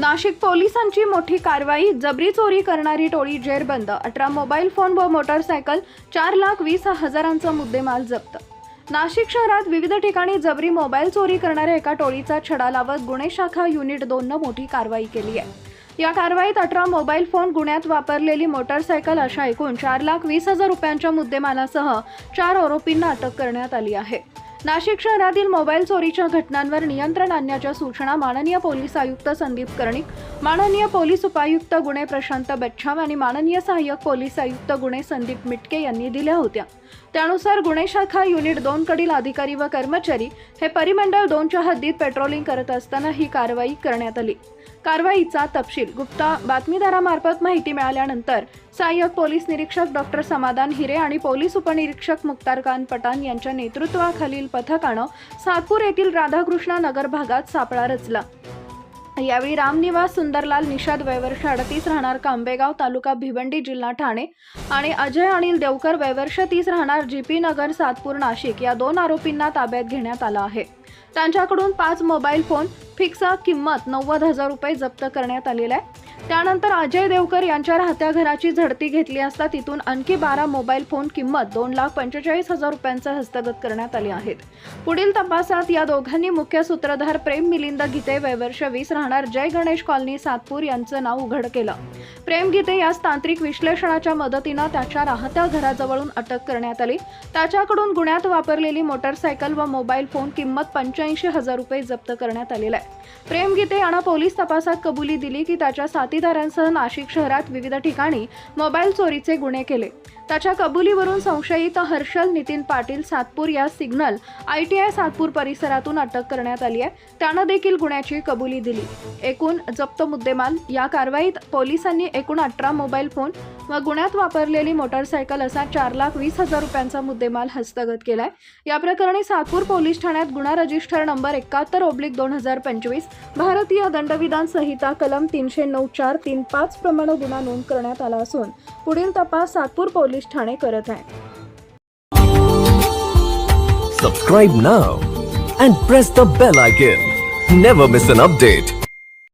नाशिक पोलिसांची मोठी कारवाई जबरी चोरी करणारी टोळी जेरबंद अठरा मोबाईल फोन व मोटरसायकल चार लाख वीस हजारांचा मुद्देमाल जप्त. नाशिक शहरात विविध ठिकाणी जबरी मोबाईल चोरी करणाऱ्या एका टोळीचा छडा लावत गुन्हे शाखा युनिट दोननं मोठी कारवाई केली आहे. या कारवाईत अठरा मोबाईल फोन गुन्ह्यात वापरलेली मोटरसायकल अशा एकूण चार लाख वीस हजार रुपयांच्या मुद्देमालासह चार आरोपींना अटक करण्यात आली आहे. नाशिक शहरातील मोबाईल चोरीच्या घटनांवर नियंत्रण आणण्याच्या सूचना माननीय पोलीस आयुक्त संदीप कर्णिक माननीय पोलीस उपायुक्त गुणे प्रशांत बच्छाम आणि माननीय सहाय्यक पोलीस आयुक्त गुणे संदीप मिटके यांनी दिल्या होत्या. त्यानुसार गुन्हे शाखा युनिट दोन कडील अधिकारी व कर्मचारी हे परिमंडळ दोनच्या हद्दीत पेट्रोलिंग करत असताना ही कारवाई करण्यात आली. कारवाईचा तपशील गुप्ता बातमीदारामार्फत माहिती मिळाल्यानंतर सहाय्यक पोलीस निरीक्षक डॉक्टर समाधान हिरे आणि पोलीस उपनिरीक्षक मुक्तारकान पठाण यांच्या नेतृत्वाखालील पथकानं सातपूर येथील राधाकृष्ण नगर भागात सापळा रचला. यावेळी रामनिवास सुंदरलाल निषाद वयवर्ष अडतीस राहणार कांबेगाव तालुका भिवंडी जिल्हा ठाणे आणि अजय अनिल देवकर वयवर्ष तीस राहणार जी पी नगर सातपूर नाशिक या दोन आरोपींना ताब्यात घेण्यात आलं आहे. त्यांच्याकडून पाच मोबाईल फोन फिक्सा किंमत नव्वद हजार रुपये जप्त करण्यात आलेला आहे. त्यानंतर अजय देवकर यांच्या राहत्या घराची झडती घेतली असता तिथून आणखी बारा मोबाईल फोन किंमत दोन लाख पंचेचाळीस हजार रुपयांचा हस्तगत करण्यात आले आहेत. पुढील तपासात या दोघांनी मुख्य सूत्रधार प्रेम मिलिंद गीते वयवर्ष वीस राहणार राहणार जय गणेश कॉलनी सातपूर यांचं नाव उघड केलं. प्रेम गीते यास तांत्रिक विश्लेषणाच्या मदतीनं त्याच्या राहत्या घराजवळून अटक करण्यात आली. त्याच्याकडून गुन्ह्यात वापरलेली मोटरसायकल व मोबाईल फोन किंमत पंच्याऐंशी हजार रुपये जप्त करण्यात आलेला आहे. प्रेम गीते यानं पोलीस तपासात कबुली दिली की त्याच्या साथीदारांसह नाशिक शहरात विविध ठिकाणी मोबाईल चोरीचे गुन्हे केले. त्याच्या कबुलीवरून संशयित हर्षल नितीन पाटील सातपूर या signal I T I Satpur परिसरातून अटक करण्यात आली आहे. त्यानं देखील गुन्ह्याची कबुली दिली. एकूण जप्त मुद्देमाल या कारवाईत पोलिसांनी एकूण अठरा मोबाईल फोन व गुन्ह्यात वापरलेली मोटरसायकल असा चार लाख वीस हजार रुपयांचा मुद्देमाल हस्तगत केलाय या प्रकरणी सातपूर पोलीस ठाण्यात गुन्हा रजिस्टर नंबर एकाहत्तर ओब्लिक दोन हजार पंचवीस भारतीय दंडविधान संहिता कलम तीनशे नऊ चार तीन पाच प्रमाणे गुन्हा नोंद करण्यात आला असून पुढील तपास सातपूर पोलीस ठाणे करत आहे Subscribe now and press the bell icon. Never miss an update.